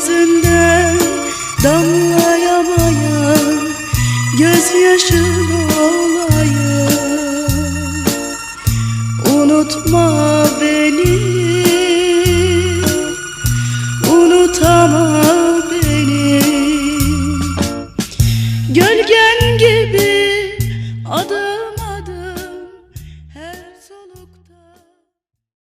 gözünden damlayamayan gözyaşına olayım Unutma beni unutama beni. Gölgen gibi adım adım her solukta.